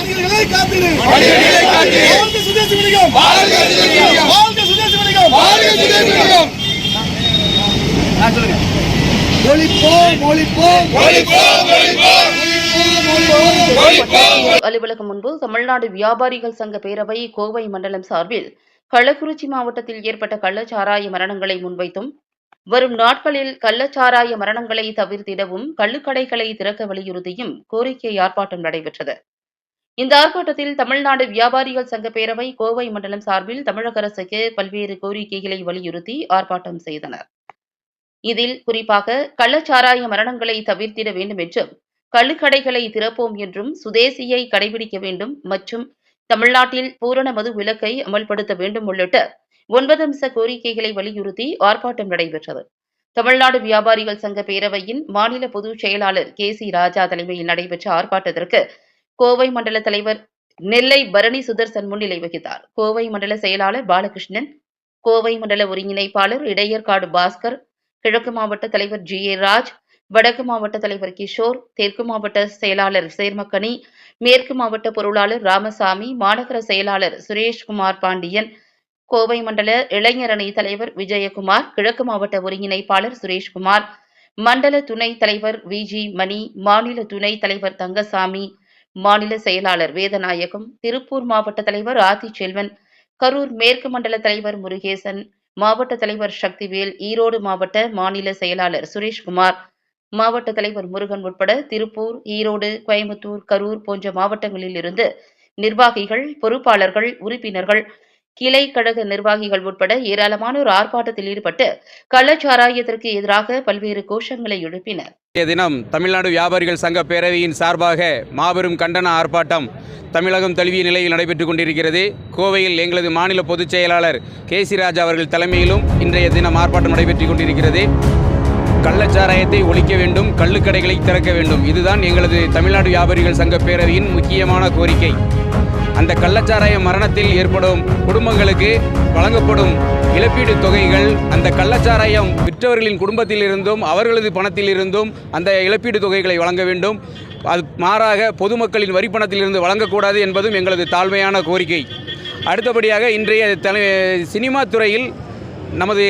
மனிதர்களை காத்திரு வாழ்க சுதேசி வணிகம் வாழ்க சுதேசி வணிகம் ஒழிப்போம் ஒழிப்போம் அலுவலகம் முன்பு தமிழ்நாடு வியாபாரிகள் சங்க பேரவை கோவை மண்டலம் சார்பில் கள்ளக்குறிச்சி மாவட்டத்தில் ஏற்பட்ட கள்ளச்சாராய மரணங்களை முன்வைத்தும் வரும் நாட்களில் கள்ளச்சாராய மரணங்களை தவிர்த்திடவும் கள்ளுக்கடைகளை திறக்க வலியுறுத்தியும் கோரிக்கை ஆர்ப்பாட்டம் நடைபெற்றது. இந்த ஆர்ப்பாட்டத்தில் தமிழ்நாடு வியாபாரிகள் சங்க பேரவை கோவை மண்டலம் சார்பில் தமிழக அரசுக்கு பல்வேறு கோரிக்கைகளை வலியுறுத்தி ஆர்ப்பாட்டம் செய்தனர். இதில் குறிப்பாக கள்ளச்சாராய மரணங்களை தவிர்த்திட வேண்டும் என்றும் கள்ளுக்கடைகளை திறப்போம் என்றும் சுதேசியை கடைபிடிக்க வேண்டும் மற்றும் தமிழ்நாட்டில் பூரண மது விலக்கை அமல்படுத்த வேண்டும் உள்ளிட்ட ஒன்பது அம்ச கோரிக்கைகளை வலியுறுத்தி ஆர்ப்பாட்டம் நடைபெற்றது. தமிழ்நாடு வியாபாரிகள் சங்க பேரவையின் மாநில பொதுச் செயலாளர் கே சி ராஜா தலைமையில் நடைபெற்ற ஆர்ப்பாட்டத்திற்கு கோவை மண்டல தலைவர் நெல்லை பரணி சுதர்சன் முன்னிலை வகித்தார். கோவை மண்டல செயலாளர் பாலகிருஷ்ணன் கோவை மண்டல ஒருங்கிணைப்பாளர் இடையர்காடு பாஸ்கர் கிழக்கு மாவட்ட தலைவர் ஜி ஏ ராஜ் வடக்கு மாவட்ட தலைவர் கிஷோர் தெற்கு மாவட்ட செயலாளர் சேர்மக்கனி மேற்கு மாவட்ட பொருளாளர் ராமசாமி மாநகர செயலாளர் சுரேஷ்குமார் பாண்டியன் கோவை மண்டல இளைஞரணி தலைவர் விஜயகுமார் கிழக்கு மாவட்ட ஒருங்கிணைப்பாளர் சுரேஷ்குமார் மண்டல துணைத் தலைவர் வி ஜி மணி மாநில துணைத் தலைவர் தங்கசாமி மாநில செயலாளர் வேதநாயகம் திருப்பூர் மாவட்ட தலைவர் ஆதி செல்வன் கரூர் மேற்கு மண்டல தலைவர் முருகேசன் மாவட்ட தலைவர் சக்திவேல் ஈரோடு மாவட்ட மாநில செயலாளர் சுரேஷ்குமார் மாவட்ட தலைவர் முருகன் உட்பட திருப்பூர் ஈரோடு கோயம்புத்தூர் கரூர் போன்ற மாவட்டங்களில் இருந்து நிர்வாகிகள் பொறுப்பாளர்கள் உறுப்பினர்கள் கிளை கழக நிர்வாகிகள் உட்பட ஏராளமானோர் ஆர்ப்பாட்டத்தில் ஈடுபட்டு கள்ளச்சாராயத்திற்கு எதிராக பல்வேறு கோஷங்களை எழுப்பினர். தினம் தமிழ்நாடு வியாபாரிகள் சங்க பேரவையின் சார்பாக மாபெரும் கண்டன ஆர்ப்பாட்டம் தமிழகம் தழுவிய நிலையில் நடைபெற்றுக் கொண்டிருக்கிறது. கோவையில் எங்களது மாநில பொதுச் செயலாளர் கே சி ராஜா அவர்கள் தலைமையிலும் இன்றைய தினம் ஆர்ப்பாட்டம் நடைபெற்றுக் கொண்டிருக்கிறது. கள்ளச்சாராயத்தை ஒழிக்க வேண்டும் கள்ளுக்கடைகளை திறக்க வேண்டும். இதுதான் எங்களது தமிழ்நாடு வியாபாரிகள் சங்க பேரவையின் முக்கியமான கோரிக்கை. அந்த கள்ளச்சாராய மரணத்தில் ஏற்படும் குடும்பங்களுக்கு வழங்கப்படும் இழப்பீடு தொகைகள் அந்த கள்ளச்சாராயம் விற்றவர்களின் குடும்பத்திலிருந்தும் அவர்களது பணத்திலிருந்தும் அந்த இழப்பீடு தொகைகளை வழங்க வேண்டும். அது மாறாக பொதுமக்களின் வரிப்பணத்திலிருந்து வழங்கக்கூடாது என்பதும் எங்களது தாழ்மையான கோரிக்கை. அடுத்தபடியாக இன்றைய தலை சினிமா துறையில் நமது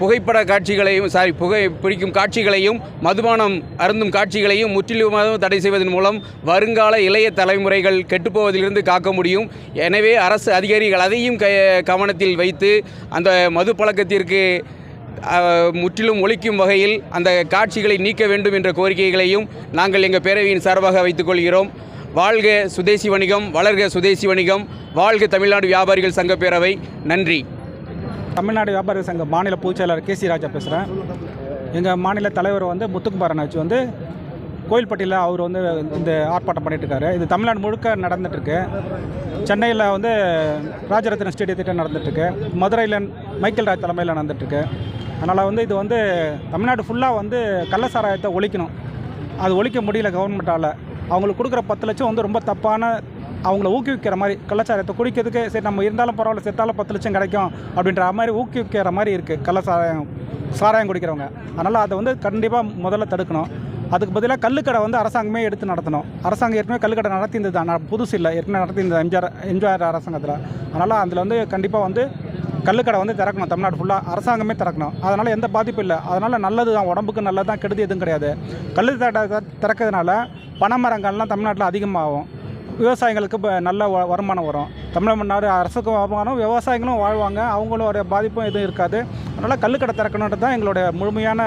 புகைப்பட காட்சிகளையும் சாரி புகை பிடிக்கும் காட்சிகளையும் மதுபானம் அருந்தும் காட்சிகளையும் முற்றிலுமாக தடை செய்வதன் மூலம் வருங்கால இளைய தலைமுறைகள் கெட்டுப்போவதிலிருந்து காக்க முடியும். எனவே அரசு அதிகாரிகள் அதையும் க கவனத்தில் வைத்து அந்த மது பழக்கத்திற்கு முற்றிலும் ஒழிக்கும் வகையில் அந்த காட்சிகளை நீக்க வேண்டும் என்ற கோரிக்கைகளையும் நாங்கள் எங்கள் பேரவையின் சார்பாக வைத்துக்கொள்கிறோம் வாழ்க சுதேசி வணிகம் வளர்க சுதேசி வணிகம் வாழ்க தமிழ்நாடு வியாபாரிகள் சங்க பேரவை. நன்றி. தமிழ்நாடு வியாபாரி சங்க மாநில பொதுச் செயலாளர் கே சி ராஜா பேசுகிறேன் எங்கள் மாநில தலைவர் வந்து முத்துக்குமாரன் வச்சு வந்து கோயில்பட்டியில் அவர் வந்து இந்த ஆர்ப்பாட்டம் பண்ணிட்டு இது தமிழ்நாடு முழுக்க நடந்துட்டுருக்கு சென்னையில் வந்து ராஜரத்ன ஸ்டேடியத்திட்ட நடந்துட்டுருக்கு மதுரையில் மைக்கேல் ராஜ் தலைமையில் நடந்துட்டுருக்கு அதனால் வந்து இது வந்து தமிழ்நாடு ஃபுல்லாக வந்து கள்ளசாராயத்தை ஒழிக்கணும். அது ஒழிக்க முடியல கவர்மெண்ட்டால் அவங்களுக்கு கொடுக்குற பத்து லட்சம் வந்து ரொம்ப தப்பான அவங்கள ஊக்குவிக்கிற மாதிரி கள்ளச்சாராயத்தை குடிக்கிறதுக்கு சரி நம்ம இருந்தாலும் பரவாயில்ல செத்தாலும் பத்து லட்சம் கிடைக்கும் அப்படின்ற மாதிரி ஊக்குவிக்கிற மாதிரி இருக்குது கள்ளச்சாராயம் சாராயம் குடிக்கிறவங்க. அதனால் அதை வந்து கண்டிப்பாக முதல்ல தடுக்கணும். அதுக்கு பதிலாக கல்லுக்கடை வந்து அரசாங்கமே எடுத்து நடத்தணும். அரசாங்கம் ஏற்கனவே கல்லுக்கடை நடத்தியிருந்தது ஆனால் புதுசு இல்லை. ஏற்கனவே நடத்தியிருந்தது எம்ஜிஆர் எம்ஜிஆர் அரசாங்கத்தில். அதனால் அதில் வந்து கண்டிப்பாக வந்து கல்லுக்கடை வந்து திறக்கணும். தமிழ்நாடு ஃபுல்லாக அரசாங்கமே திறக்கணும். அதனால் எந்த பாதிப்பும் இல்லை. அதனால் நல்லது தான் உடம்புக்கு நல்லது தான் கெடுதி எதுவும் கிடையாது. கள்ளு திறக்கிறதுனால பனைமரங்கள்லாம் தமிழ்நாட்டில் அதிகமாகும். விவசாயிகளுக்கு இப்போ நல்ல வ- வருமானம் வரும். தமிழ்நாடு அரசுக்கும் வருமானம் விவசாயிகளும் வாழ்வாங்க. அவங்களோட பாதிப்பும் எதுவும் இருக்காது. அதனால் கல்லுக்கடை திறக்கணுன்றது தான் எங்களுடைய முழுமையான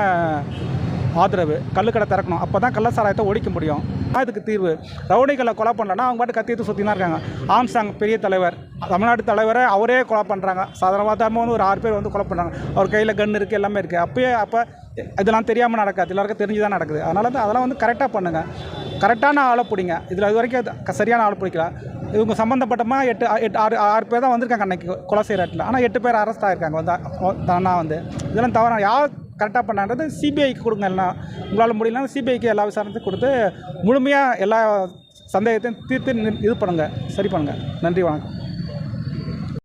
ஆதரவு. கல்லுக்கடை திறக்கணும். அப்போ தான் கள்ளசாராயத்தை ஒழிக்க முடியும். அதுக்கு இதுக்கு தீர்வு. ரவுடிகளை கொலை பண்ணலன்னா அவங்க பாட்டு கத்தியத்து சுற்றி தான் இருக்காங்க. ஆம்சாங் பெரிய தலைவர் தமிழ்நாடு தலைவரை அவரே கொலை பண்ணுறாங்க சாதாரணமாக வந்து ஒரு ஆறு பேர் வந்து கொலை பண்ணுறாங்க அவர் கையில் கன் இருக்குது எல்லாமே இருக்குது அப்போயே அப்போ இதெல்லாம் தெரியாமல் நடக்காது. எல்லாருக்கும் தெரிஞ்சு தான் நடக்குது. அதனால் வந்து அதெல்லாம் வந்து கரெக்டாக பண்ணுங்கள் கரெக்டான ஆளை பிடிங்க. இதில் இது வரைக்கும் சரியான ஆள் பிடிக்கல. இவங்க சம்மந்தப்பட்டமாக எட்டு எட்டு ஆறு ஆறு பேர் தான் வந்திருக்காங்க அன்னைக்கு கொலை செய்கிற இடத்துல. ஆனால் எட்டு பேர் அரெஸ்ட் ஆகிருக்காங்க வந்து தானா வந்து. இதெல்லாம் தவறான யார் கரெக்டாக பண்ணான்றது சிபிஐக்கு கொடுங்க எல்லாம் உங்களால் முடியலன்னா சிபிஐக்கு எல்லா விசாரணையும் கொடுத்து முழுமையாக எல்லா சந்தேகத்தையும் தீர்த்து இது பண்ணுங்கள் சரி பண்ணுங்கள் நன்றி வணக்கம்.